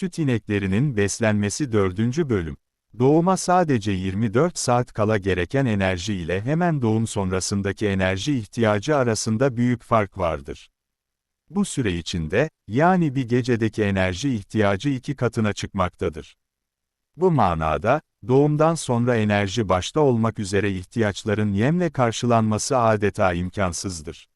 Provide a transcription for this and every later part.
Süt ineklerinin beslenmesi 4. bölüm. Doğuma sadece 24 saat kala gereken enerji ile hemen doğum sonrasındaki enerji ihtiyacı arasında büyük fark vardır. Bu süre içinde, yani bir gecedeki enerji ihtiyacı iki katına çıkmaktadır. Bu manada, doğumdan sonra enerji başta olmak üzere ihtiyaçların yemle karşılanması adeta imkansızdır.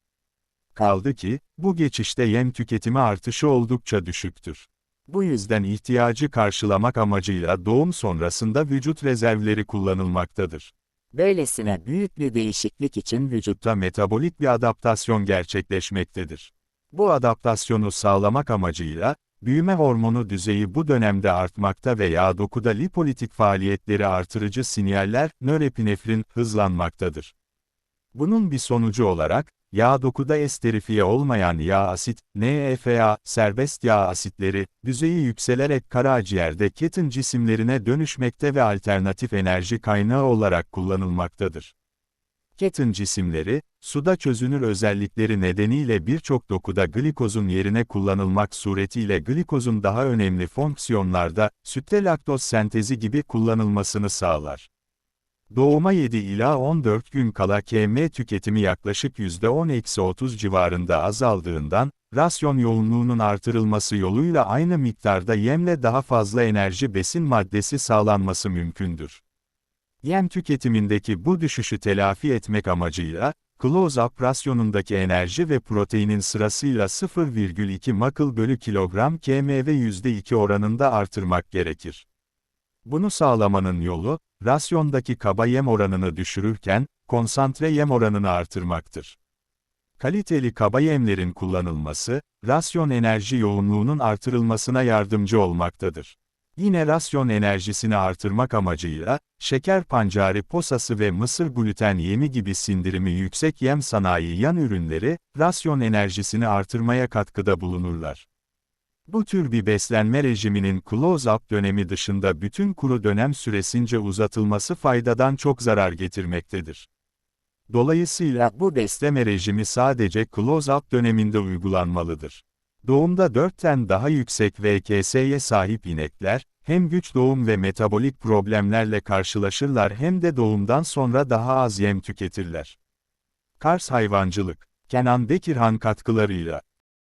Kaldı ki, bu geçişte yem tüketimi artışı oldukça düşüktür. Bu yüzden ihtiyacı karşılamak amacıyla doğum sonrasında vücut rezervleri kullanılmaktadır. Böylesine büyük bir değişiklik için vücut Vücutta metabolik bir adaptasyon gerçekleşmektedir. Bu adaptasyonu sağlamak amacıyla, büyüme hormonu düzeyi bu dönemde artmakta ve yağ dokuda lipolitik faaliyetleri artırıcı sinyaller, nörepinefrin, hızlanmaktadır. Bunun bir sonucu olarak, yağ dokuda esterifiye olmayan yağ asit, NFA, serbest yağ asitleri, düzeyi yükselerek karaciğerde ketin cisimlerine dönüşmekte ve alternatif enerji kaynağı olarak kullanılmaktadır. Ketin cisimleri, suda çözünür özellikleri nedeniyle birçok dokuda glikozun yerine kullanılmak suretiyle glikozun daha önemli fonksiyonlarda, sütte laktoz sentezi gibi kullanılmasını sağlar. Doğuma 7 ila 14 gün kala KM tüketimi yaklaşık %10-30 civarında azaldığından, rasyon yoğunluğunun artırılması yoluyla aynı miktarda yemle daha fazla enerji besin maddesi sağlanması mümkündür. Yem tüketimindeki bu düşüşü telafi etmek amacıyla, close-up rasyonundaki enerji ve proteinin sırasıyla 0,2 makıl bölü kilogram km ve %2 oranında artırmak gerekir. Bunu sağlamanın yolu, rasyondaki kaba yem oranını düşürürken, konsantre yem oranını artırmaktır. Kaliteli kaba yemlerin kullanılması, rasyon enerji yoğunluğunun artırılmasına yardımcı olmaktadır. Yine rasyon enerjisini artırmak amacıyla, şeker pancarı posası ve mısır gluten yemi gibi sindirimi yüksek yem sanayi yan ürünleri, rasyon enerjisini artırmaya katkıda bulunurlar. Bu tür bir beslenme rejiminin close-up dönemi dışında bütün kuru dönem süresince uzatılması faydadan çok zarar getirmektedir. Dolayısıyla bu besleme rejimi sadece close-up döneminde uygulanmalıdır. Doğumda 4'ten daha yüksek VKS'ye sahip inekler, hem güç doğum ve metabolik problemlerle karşılaşırlar hem de doğumdan sonra daha az yem tüketirler. Kars Hayvancılık, Kenan Bekirhan katkılarıyla